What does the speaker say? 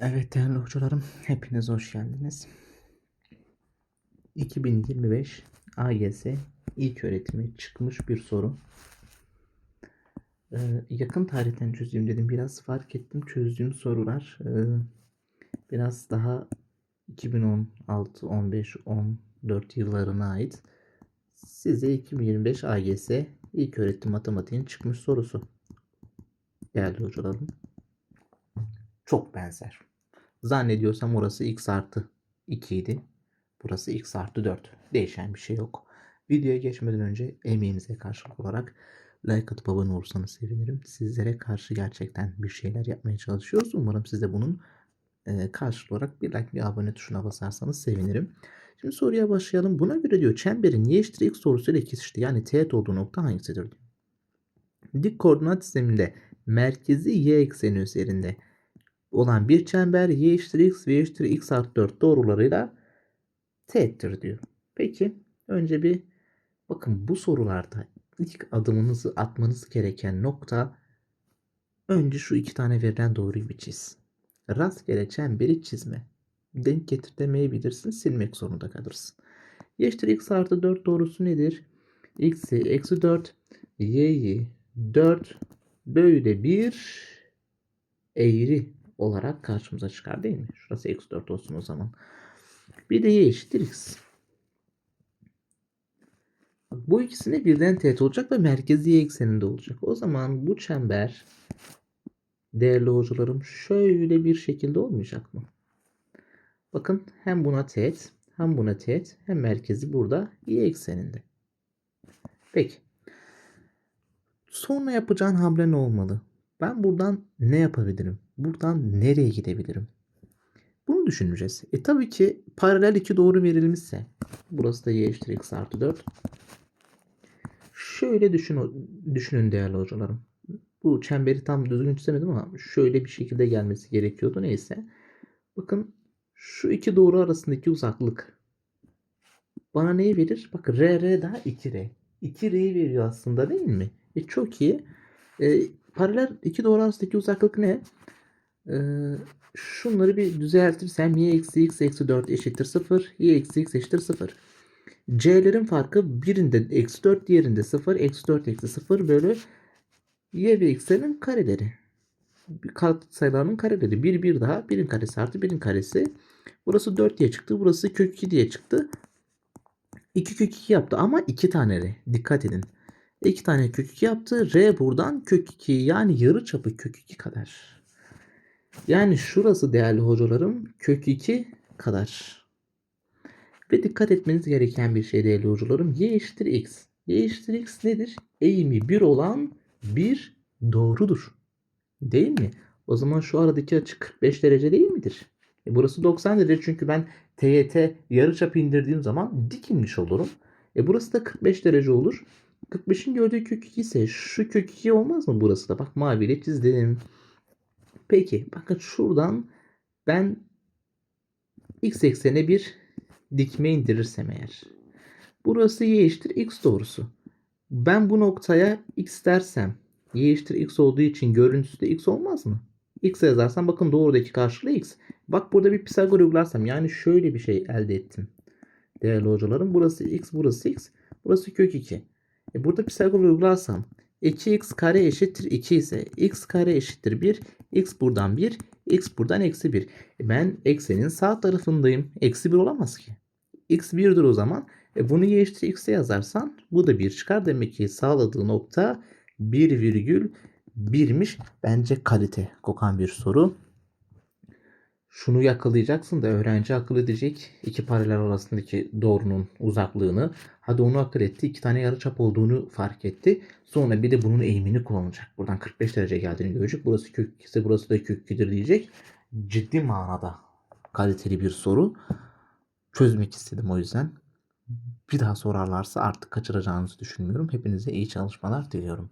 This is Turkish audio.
Evet değerli hocalarım, hepiniz hoş geldiniz. 2025 AGS ilk öğretime çıkmış bir soru. Ee, yakın tarihten çözeyim dedim. Biraz fark ettim çözdüğüm sorular e, biraz daha 2016, 15, 14 yıllarına ait. Size 2025 AGS ilk öğretim matematiğin çıkmış sorusu. Değerli hocalarım. Çok benzer. Zannediyorsam orası x artı 2 idi. Burası x artı 4. Değişen bir şey yok. Videoya geçmeden önce emeğimize karşılık olarak like atıp abone olursanız sevinirim. Sizlere karşı gerçekten bir şeyler yapmaya çalışıyoruz. Umarım siz de bunun e, karşılığı olarak bir like bir abone tuşuna basarsanız sevinirim. Şimdi soruya başlayalım. Buna göre diyor çemberin y eşittir x sorusuyla kesişti. Yani teğet olduğu nokta hangisidir diyor. Dik koordinat sisteminde merkezi y ekseni üzerinde olan bir çember y eşittir x ve eşittir x artı 4 doğrularıyla teğettir diyor. Peki önce bir bakın bu sorularda ilk adımınızı atmanız gereken nokta önce şu iki tane verilen doğruyu bir çiz. Rastgele çemberi çizme. Denk getir demeyebilirsin silmek zorunda kalırsın. Y eşittir x artı 4 doğrusu nedir? x'i eksi 4 y'yi 4 böyle bir eğri olarak karşımıza çıkar değil mi? Şurası eksi 4 olsun o zaman. Bir de y eşittir x. Bu ikisine birden teğet olacak ve merkezi y ekseninde olacak. O zaman bu çember değerli hocalarım şöyle bir şekilde olmayacak mı? Bakın hem buna teğet hem buna teğet hem merkezi burada y ekseninde. Peki. Sonra yapacağın hamle ne olmalı? Ben buradan ne yapabilirim? Buradan nereye gidebilirim? Bunu düşüneceğiz. E tabii ki paralel iki doğru verilmişse burası da y eşittir x artı 4. Şöyle düşün, düşünün değerli hocalarım. Bu çemberi tam düzgün çizemedim ama şöyle bir şekilde gelmesi gerekiyordu. Neyse. Bakın şu iki doğru arasındaki uzaklık bana neyi verir? Bak r r daha 2r. 2r'yi veriyor aslında değil mi? E çok iyi. E, paralel iki doğru arasındaki uzaklık ne? E, şunları bir düzeltirsem y eksi x eksi 4 eşittir 0. y eksi x eşittir 0. c'lerin farkı birinde eksi 4 diğerinde 0. Eksi 4 eksi 0 bölü y ve x'lerin kareleri. Sayılarının kareleri. 1 1 daha 1'in karesi artı 1'in karesi. Burası 4 diye çıktı. Burası kök 2 diye çıktı. 2 kök 2 yaptı ama 2 tane r. Dikkat edin. 2 tane kök 2 yaptı. R buradan kök 2 yani yarı çapı kök 2 kadar. Yani şurası değerli hocalarım kök 2 kadar. Ve dikkat etmeniz gereken bir şey değerli hocalarım. Y eşittir x. Y eşittir x nedir? Eğimi 1 olan bir doğrudur. Değil mi? O zaman şu aradaki açı 45 derece değil midir? E burası 90 derece çünkü ben TYT yarıçap indirdiğim zaman dik inmiş olurum. E burası da 45 derece olur. 45'in gördüğü kök 2 ise şu kök 2 olmaz mı burası da? Bak maviyle çizdim. Peki bakın şuradan ben x eksene bir dikme indirirsem eğer. Burası y eşittir x doğrusu. Ben bu noktaya x dersem y eşittir x olduğu için görüntüsü de x olmaz mı? x yazarsam bakın doğrudaki karşılığı x. Bak burada bir Pisagor uygularsam yani şöyle bir şey elde ettim. Değerli hocalarım burası x burası x. Burası kök 2. E burada Pisagor uygularsam 2x kare eşittir 2 ise x kare eşittir 1. x buradan 1. x buradan eksi 1. E ben eksenin sağ tarafındayım. Eksi 1 olamaz ki. x 1'dir o zaman. E bunu y x'e yazarsan bu da 1 çıkar. Demek ki sağladığı nokta 1 virgül 1'miş. Bence kalite kokan bir soru. Şunu yakalayacaksın da öğrenci akıl edecek iki paralel arasındaki doğrunun uzaklığını. Hadi onu akıl etti. iki tane yarıçap olduğunu fark etti. Sonra bir de bunun eğimini kullanacak. Buradan 45 derece geldiğini görecek. Burası kök ise burası da kök 2'dir diyecek. Ciddi manada kaliteli bir soru. Çözmek istedim o yüzden. Bir daha sorarlarsa artık kaçıracağınızı düşünmüyorum. Hepinize iyi çalışmalar diliyorum.